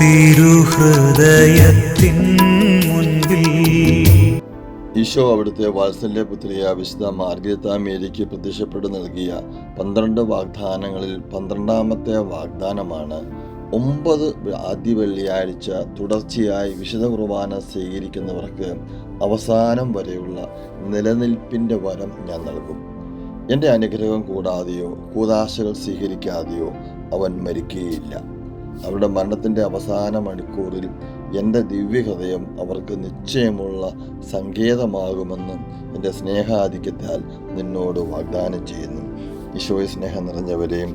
തിരുഹൃദയത്തിൻ ഈശോ അവിടുത്തെ വാത്സല്യ പുത്രിയ വിശുദ്ധ മാർഗരത്ത മേരിക്ക് പ്രത്യക്ഷപ്പെട്ടു നൽകിയ പന്ത്രണ്ട് വാഗ്ദാനങ്ങളിൽ പന്ത്രണ്ടാമത്തെ വാഗ്ദാനമാണ്. ഒമ്പത് ആദ്യ വെള്ളിയാഴ്ച തുടർച്ചയായി വിശുദ്ധ കുർബാന സ്വീകരിക്കുന്നവർക്ക് അവസാനം വരെയുള്ള നിലനിൽപ്പിന്റെ വരം ഞാൻ നൽകും. എന്റെ അനുഗ്രഹം കൂടാതെയോ കൂതാശകൾ സ്വീകരിക്കാതെയോ അവൻ മരിക്കുകയില്ല. അവരുടെ മരണത്തിന്റെ അവസാന മണിക്കൂറിൽ എന്റെ ദിവ്യഹൃദയം അവർക്ക് നിശ്ചയമുള്ള സങ്കേതമാകുമെന്ന് എന്റെ സ്നേഹാധിക്യത്താൽ നിന്നോട് വാഗ്ദാനം ചെയ്യുന്നു. ഈശോയെ സ്നേഹം നിറഞ്ഞവരെയും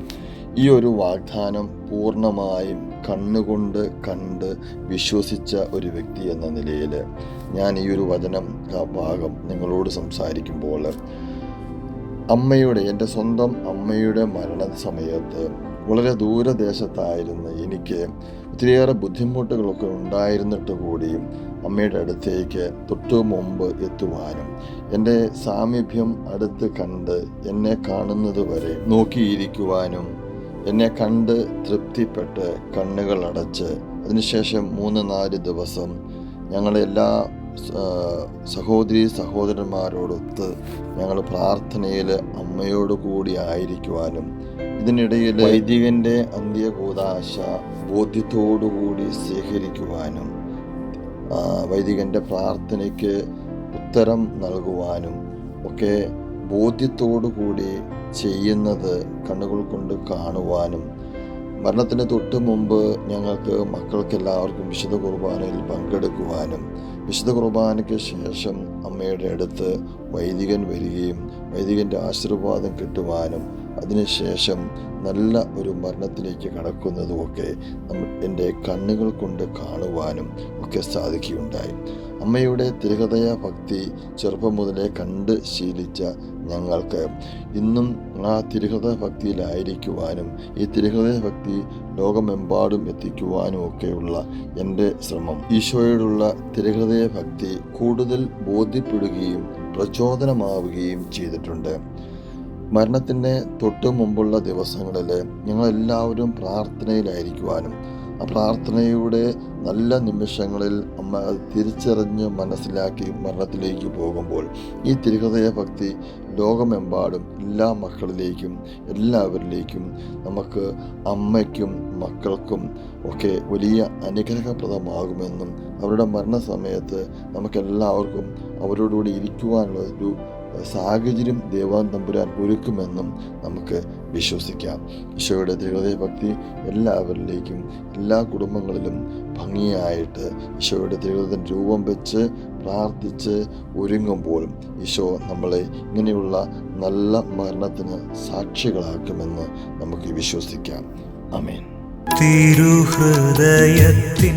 ഈ ഒരു വാഗ്ദാനം പൂർണമായും കണ്ണുകൊണ്ട് കണ്ട് വിശ്വസിച്ച ഒരു വ്യക്തി എന്ന നിലയിൽ ഞാൻ ഈ ഒരു വചനം ഭാഗം നിങ്ങളോട് സംസാരിക്കുമ്പോൾ അമ്മയുടെ എന്റെ സ്വന്തം അമ്മയുടെ മരണ സമയത്ത് വളരെ ദൂരദേശത്തായിരുന്ന എനിക്ക് ഒത്തിരിയേറെ ബുദ്ധിമുട്ടുകളൊക്കെ ഉണ്ടായിരുന്നിട്ട് കൂടിയും അമ്മയുടെ അടുത്തേക്ക് തൊട്ടു മുമ്പ് എത്തുവാനും എന്റെ സാമീപ്യം അടുത്ത് കണ്ട് എന്നെ കാണുന്നത് വരെ നോക്കിയിരിക്കുവാനും എന്നെ കണ്ട് തൃപ്തിപ്പെട്ട് കണ്ണുകൾ അടച്ച് അതിനുശേഷം മൂന്ന് നാല് ദിവസം ഞങ്ങളെല്ലാ സഹോദരി സഹോദരന്മാരോടൊത്ത് ഞങ്ങൾ പ്രാർത്ഥനയിൽ അമ്മയോട് കൂടി ആയിരിക്കുവാനും ഇതിനിടയിൽ വൈദികന്റെ അന്ത്യകൂതാശ ബോധ്യത്തോടുകൂടി സ്വീകരിക്കുവാനും വൈദികന്റെ പ്രാർത്ഥനയ്ക്ക് ഉത്തരം നൽകുവാനും ഒക്കെ ബോധ്യത്തോടുകൂടി ചെയ്യുന്നത് കണ്ണുകൾ കൊണ്ട് കാണുവാനും മരണത്തിന് തൊട്ട് മുമ്പ് ഞങ്ങൾക്ക് മക്കൾക്ക് എല്ലാവർക്കും വിശുദ്ധ കുർബാനയിൽ പങ്കെടുക്കുവാനും വിശുദ്ധ കുർബാനയ്ക്ക് ശേഷം അമ്മയുടെ അടുത്ത് വൈദികൻ വരികയും വൈദികന്റെ ആശീർവാദം കിട്ടുവാനും അതിനുശേഷം നല്ല ഒരു മരണത്തിലേക്ക് കടക്കുന്നതുമൊക്കെ നമ്മൾ എന്റെ കണ്ണുകൾ കൊണ്ട് കാണുവാനും ഒക്കെ സാധിക്കുകയുണ്ടായി. അമ്മയുടെ തിരുഹൃദയ ഭക്തി ചെറുപ്പം മുതലേ കണ്ട് ശീലിച്ച ഞങ്ങൾക്ക് ഇന്നും ആ തിരുഹൃദയ ഭക്തിയിലായിരിക്കുവാനും ഈ തിരുഹൃദയ ഭക്തി ലോകമെമ്പാടും എത്തിക്കുവാനും ഒക്കെയുള്ള എന്റെ ശ്രമം. ഈശോയോടുള്ള തിരുഹൃദയ ഭക്തി കൂടുതൽ ബോധ്യപ്പെടുകയും പ്രചോദനമാവുകയും ചെയ്തിട്ടുണ്ട്. മരണത്തിന് തൊട്ട് മുമ്പുള്ള ദിവസങ്ങളിൽ ഞങ്ങളെല്ലാവരും പ്രാർത്ഥനയിലായിരിക്കുവാനും ആ പ്രാർത്ഥനയുടെ നല്ല നിമിഷങ്ങളിൽ അമ്മ തിരിച്ചറിഞ്ഞ് മനസ്സിലാക്കി മരണത്തിലേക്ക് പോകുമ്പോൾ ഈ തിരുഹൃദയ ഭക്തി ലോകമെമ്പാടും എല്ലാ മക്കളിലേക്കും എല്ലാവരിലേക്കും നമുക്ക് അമ്മയ്ക്കും മക്കൾക്കും ഒക്കെ വലിയ അനുഗ്രഹപ്രദമാകുമെന്നും അവരുടെ മരണസമയത്ത് നമുക്കെല്ലാവർക്കും അവരോടുകൂടി ഇരിക്കുവാനുള്ള ഒരു സാഹചര്യം ദേവാൻ തമ്പുരാൻ ഒരുക്കുമെന്നും നമുക്ക് വിശ്വസിക്കാം. ഈശോയുടെ ദൈവതയ ഭക്തി എല്ലാവരിലേക്കും എല്ലാ കുടുംബങ്ങളിലും ഭംഗിയായിട്ട് ഈശോയുടെ ദൈവത്തിന് രൂപം വെച്ച് പ്രാർത്ഥിച്ച് ഒരുങ്ങുമ്പോൾ ഈശോ നമ്മളെ ഇങ്ങനെയുള്ള നല്ല മരണത്തിന് സാക്ഷികളാക്കുമെന്ന് നമുക്ക് വിശ്വസിക്കാം. അമേൻ തിരുഹൃദയത്തിൻ